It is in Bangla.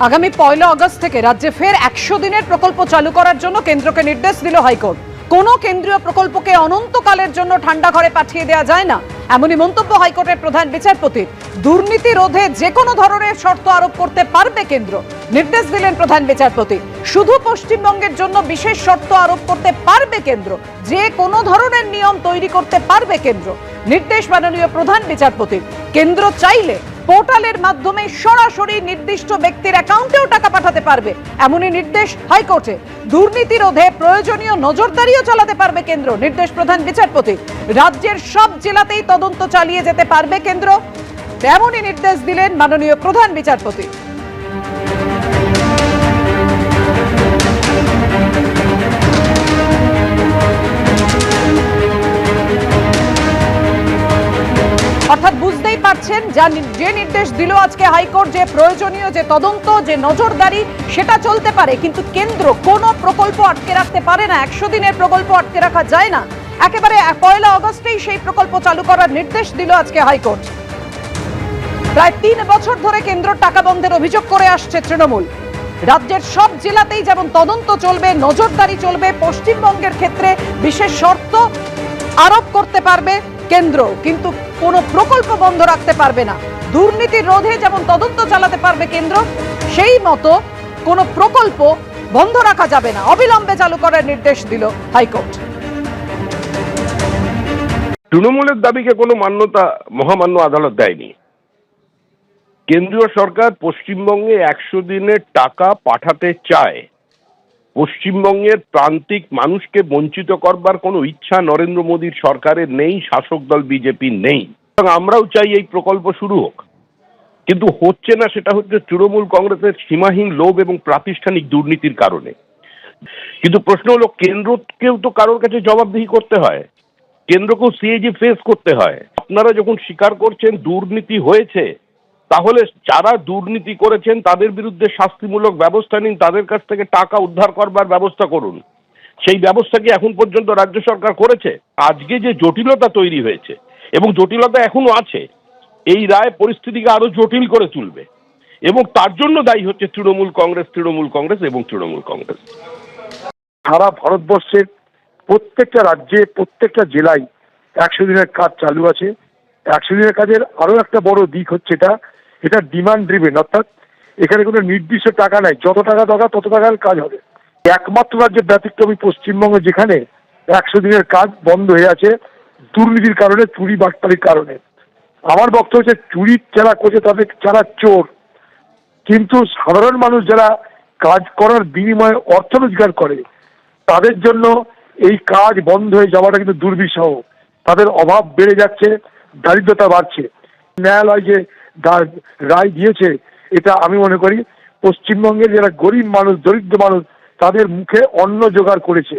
আগামী পয়লা আগস্ট থেকে রাজ্যে ফের একশো দিনের প্রকল্প চালু করার জন্য কেন্দ্রকে নির্দেশ দিল হাইকোর্ট। কোনো কেন্দ্রীয় প্রকল্পকে অনন্তকালের জন্য ঠান্ডা ঘরে পাঠিয়ে দেওয়া যায় না, এমনই মন্তব্য হাইকোর্টের প্রধান বিচারপতি। দুর্নীতি রোধে যে কোনো ধরনের শর্ত আরোপ করতে পারবে কেন্দ্র, নির্দেশ দিলেন প্রধান বিচারপতি। শুধু পশ্চিমবঙ্গের জন্য বিশেষ শর্ত আরোপ করতে পারবে কেন্দ্র, যে কোনো ধরনের নিয়ম তৈরি করতে পারবে কেন্দ্র, নির্দেশ মাননীয় প্রধান বিচারপতি। কেন্দ্র চাইলে পোর্টালের মাধ্যমে সরাসরি নির্দিষ্ট ব্যক্তির অ্যাকাউন্টেও টাকা পাঠাতে পারবে। এমনই নির্দেশ হাইকোর্টে। দুর্নীতি রোধে প্রয়োজনীয় নজরদারিও চালাতে পারবে কেন্দ্র, নির্দেশ প্রধান বিচারপতি। রাজ্যের সব জেলাতেই তদন্ত চালিয়ে যেতে পারবে কেন্দ্র। এমনই নির্দেশ দিলেন মাননীয় প্রধান বিচারপতি। বুঝতেই যা যে নির্দেশ দিল আজকে হাইকোর্ট, যে প্রয়োজনীয় যে তদন্ত, যে নজরদারি, সেটা চলতে পারে। কিন্তু কেন্দ্র কোনো প্রকল্প আটকে রাখতে পারে না। একশো দিনের প্রকল্প আটকে রাখা যায় না। একেবারে পয়লা অগস্টেই সেই প্রকল্প চালু করার নির্দেশ দিল আজকে হাইকোর্ট। প্রায় তিন বছর ধরে কেন্দ্র টাকা বন্ধের অভিযোগ করে আসছে তৃণমূল। রাজ্যের সব জেলাতেই যেমন তদন্ত চলবে, নজরদারি চলবে, পশ্চিমবঙ্গের ক্ষেত্রে বিশেষ শর্ত আরোপ করতে পারবে। কেন্দ্র, কিন্তু কোনো প্রকল্প বন্ধ রাখতে পারবে না। দুর্নীতি রোধে যেমন তদন্ত চালাতে পারবে কেন্দ্র, সেই মতো কোনো প্রকল্প বন্ধ রাখা যাবে না। অবিলম্বে চালু করার নির্দেশ দিল হাইকোর্ট। তৃণমূলের দাবিকে কোনো মান্যতা, মহামান্য আদালত দেয়নি। কেন্দ্রীয় সরকার পশ্চিমবঙ্গে একশো দিনের টাকা পাঠাতে চায়। পশ্চিমবঙ্গের প্রান্তিক মানুষকে বঞ্চিত করবার কোনো ইচ্ছা নরেন্দ্র মোদীর সরকারের নেই, শাসক দল বিজেপির নেই। আমরাও চাই এই প্রকল্প শুরু হোক। কিন্তু হচ্ছে না সেটা হচ্ছে তৃণমূল কংগ্রেসের সীমাহীন লোভ এবং প্রাতিষ্ঠানিক দুর্নীতির কারণে। কিন্তু প্রশ্ন হলো, কেন্দ্রকেও তো কারোর কাছে জবাবদিহি করতে হয়। কেন্দ্রকেও সিএজি ফেস করতে হয়। আপনারা যখন স্বীকার করছেন দুর্নীতি হয়েছে তাহলে যারা দুর্নীতি করেছেন, তাদের বিরুদ্ধে শাস্তিমূলক ব্যবস্থা নিন, তাদের কাছ থেকে টাকা উদ্ধার করবার ব্যবস্থা করুন। সেই ব্যবস্থা কি এখন পর্যন্ত রাজ্য সরকার করেছে? আজকে যে জটিলতা তৈরি হয়েছে, এবং জটিলতা এখনও আছে, এই রায় পরিস্থিতিকে আরও জটিল করে তুলবে। এবং তার জন্য দায়ী হচ্ছে তৃণমূল কংগ্রেস তৃণমূল কংগ্রেস এবং তৃণমূল কংগ্রেস। সারা ভারতবর্ষের প্রত্যেকটা রাজ্যে, প্রত্যেকটা জেলায় একশো দিনের কাজ চালু আছে। একশো দিনের কাজের আরও একটা বড় দিক হচ্ছে এটা এটা ডিমান্ড ড্রিভেন অর্থাৎ এখানে কোনো নির্দিষ্ট টাকা নাই। যত টাকা দরকার, তত টাকার কাজ হবে। একমাত্র রাজ্যের ব্যতিক্রমী পশ্চিমবঙ্গে যেখানে একশো দিনের কাজ বন্ধ হয়ে আছে, দুর্নীতির কারণে, চুরি বাটপালির কারণে। আমার বক্তব্য হচ্ছে চুরি যারা করছে, তাদের যারা চোর। কিন্তু সাধারণ মানুষ যারা কাজ করার বিনিময়ে অর্থ রোজগার করে, তাদের জন্য এই কাজ বন্ধ হয়ে যাওয়াটা কিন্তু দুর্বিষহ। তাদের অভাব বেড়ে যাচ্ছে, দারিদ্রতা বাড়ছে। ন্যায়ালয় যে রায় দিয়েছে, এটা আমি মনে করি পশ্চিমবঙ্গের যারা গরিব মানুষ, দরিদ্র মানুষ, তাদের মুখে অন্ন জোগাড় করেছে।